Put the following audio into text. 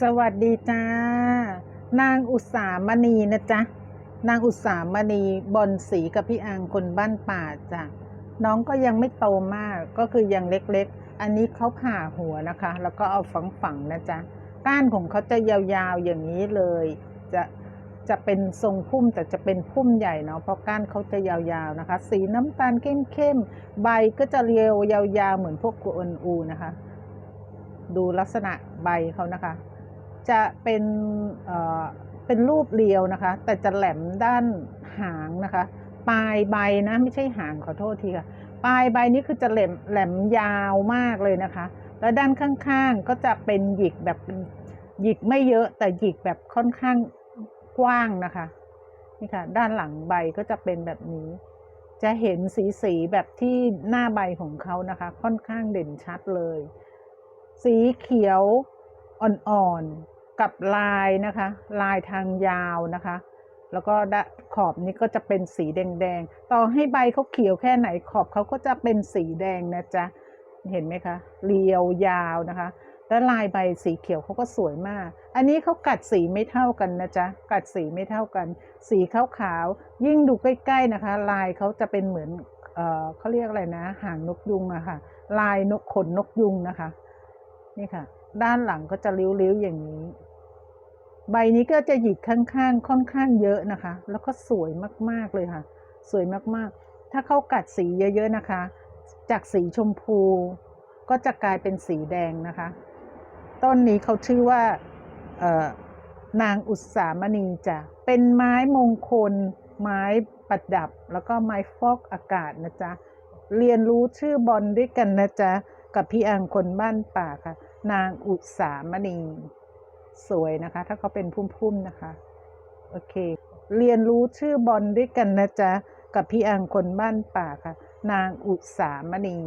สวัสดีจ้า นางอุตสามณีนะจ๊ะ นางอุตสามณีบอลสีกับพี่อังคนบ้านป่าจ้ะ น้องก็ยังไม่โตมากก็คือยังเล็กๆ อันนี้เขาผ่าหัวนะคะ แล้วก็เอาฝังๆนะจ๊ะ ก้านของเขาจะยาวๆอย่างนี้เลย จะจะเป็นทรงพุ่มแต่จะเป็นพุ่มใหญ่เนาะเพราะก้านเขาจะยาวๆนะคะ สีน้ำตาลเข้มๆ ใบก็จะเรียวยาวๆเหมือนพวกกุอนอูนะคะ ดูลักษณะใบเขานะคะ จะเป็นเอ่อเป็นรูปเรียวนะคะ แต่จะแหลมด้านหางนะคะ ปลายใบนะไม่ใช่หางขอโทษทีค่ะ ปลายใบนี้คือจะแหลมแหลมยาวมากเลยนะคะ แล้วด้านข้างๆก็จะเป็นหยิกแบบหยิกไม่เยอะแต่หยิกแบบค่อนข้างกว้างนะคะนี่ค่ะ ด้านหลังใบก็จะเป็นแบบนี้ จะเห็นสีสีแบบที่หน้าใบของเขานะคะ ค่อนข้างเด่นชัดเลย สีเขียวอ่อนๆ กับลายนะคะ ลายทางยาวนะคะ แล้วก็ขอบนี้ก็จะเป็นสีแดงๆ ต่อให้ใบเขาเขียวแค่ไหนขอบเขาก็จะเป็นสีแดงนะจ๊ะ เห็นไหมคะ เรียวยาวนะคะ แล้วลายใบสีเขียวเขาก็สวยมาก อันนี้เขากัดสีไม่เท่ากันนะจ๊ะ กัดสีไม่เท่ากัน สีขาวๆ ยิ่งดูใกล้ๆนะคะ ลายเขาจะเป็นเหมือนเออเขาเรียกอะไรนะ หางนกยุงอะค่ะ ลายนกขนนกยุงนะคะ นี่ค่ะ ด้านหลังก็จะริ้วๆอย่างนี้ ใบนี้ก็จะหยิกข้างๆ ค่อนข้างเยอะนะคะ แล้วก็สวยมากๆเลยค่ะ สวยมากๆ ถ้าเขากัดสีเยอะๆนะคะ จากสีชมพู ก็จะกลายเป็นสีแดงนะคะ ต้นนี้เขาชื่อว่าเนางอุตสามณีจ้ะ เป็นไม้มงคล ไม้ประดับ แล้วก็ไม้ฟอกอากาศนะจ๊ะ เรียนรู้ชื่อบอลด้วยกันนะจ๊ะ กับพี่อังคนบ้านป่าค่ะ นางอุตสามณี สวยนะคะ ถ้าเขาเป็นพุ่มๆนะคะ โอเค เรียนรู้ชื่อบอลด้วยกันนะจ๊ะ กับพี่อังคนบ้านป่าค่ะ นางอุสามณี